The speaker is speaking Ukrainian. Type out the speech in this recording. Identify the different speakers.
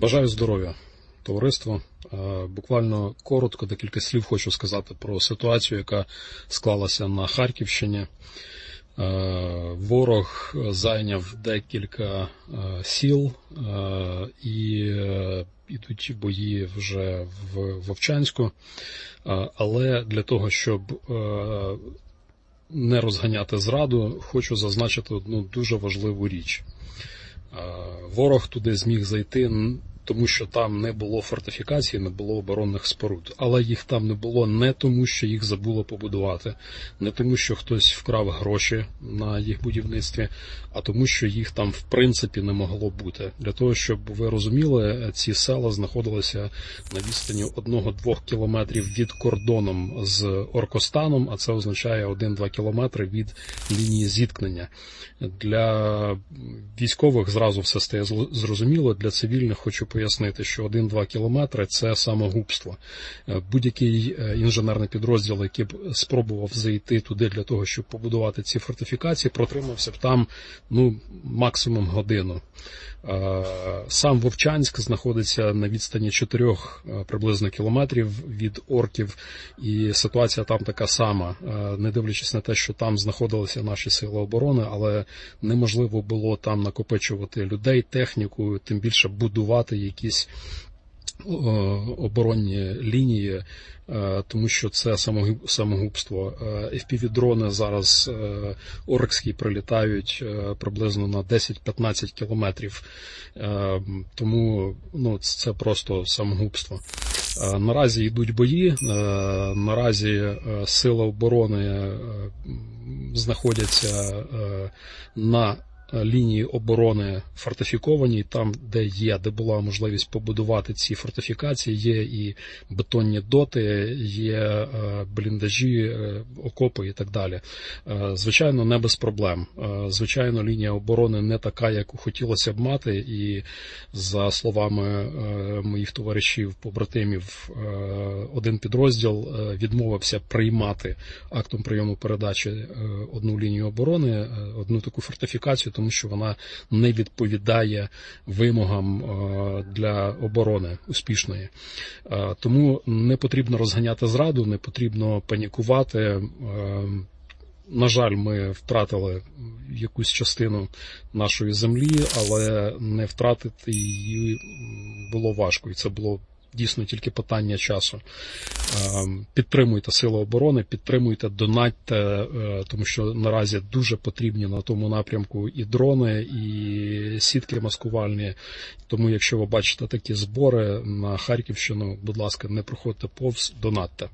Speaker 1: Бажаю здоров'я, товариство. Е, Буквально коротко декілька слів хочу сказати про ситуацію, яка склалася на Харківщині. Е, Ворог зайняв декілька е, сіл і ідуть бої вже в Вовчанську. Але для того, щоб не розганяти зраду, хочу зазначити одну дуже важливу річ. Ворог туди зміг зайти, тому що там не було фортифікацій, не було оборонних споруд. Але їх там не було не тому, що їх забуло побудувати, не тому, що хтось вкрав гроші на їх будівництві, а тому, що їх там в принципі не могло бути. Для того, щоб ви розуміли, ці села знаходилися на відстані 1-2 кілометрів від кордоном з Оркостаном, а це означає 1-2 кілометри від лінії зіткнення. Для військових зразу все стає зрозуміло. Для цивільних хочу пояснити, що 1-2 кілометри це самогубство. Е, Будь-який е, інженерний підрозділ, який б спробував зайти туди для того, щоб побудувати ці фортифікації, протримався б там ну максимум годину. Е, Сам Вовчанськ знаходиться на відстані 4 приблизно кілометрів від орків, і ситуація там така сама, не дивлячись на те, що там знаходилися наші сили оборони, але неможливо було там накопичувати людей, техніку, тим більше будувати якісь оборонні лінії, е, тому що це самогубство. Е, FPV-дрони зараз е, оркські прилітають приблизно на 10-15 кілометрів, тому ну, це просто самогубство. Наразі йдуть бої. Наразі сили оборони знаходяться на лінії оборони фортифіковані, там, де є, де була можливість побудувати ці фортифікації, є і бетонні доти, є е, бліндажі, е, окопи і так далі. Е, Звичайно, не без проблем. Е, Звичайно, лінія оборони не така, як хотілося б мати, і за словами е, моїх товаришів, побратимів, е, один підрозділ е, відмовився приймати актом прийому передачі е, одну лінію оборони, е, одну таку фортифікацію, тому що вона не відповідає вимогам для оборони успішної. Тому не потрібно розганяти зраду, не потрібно панікувати. На жаль, ми втратили якусь частину нашої землі, але не втратити її було важко, і це було дійсно тільки питання часу. Ем, Підтримуйте сили оборони, підтримуйте, донатьте, е, тому що наразі дуже потрібні на тому напрямку і дрони, і сітки маскувальні. Тому, якщо ви бачите такі збори на Харківщину, будь ласка, не проходьте повз, донатьте.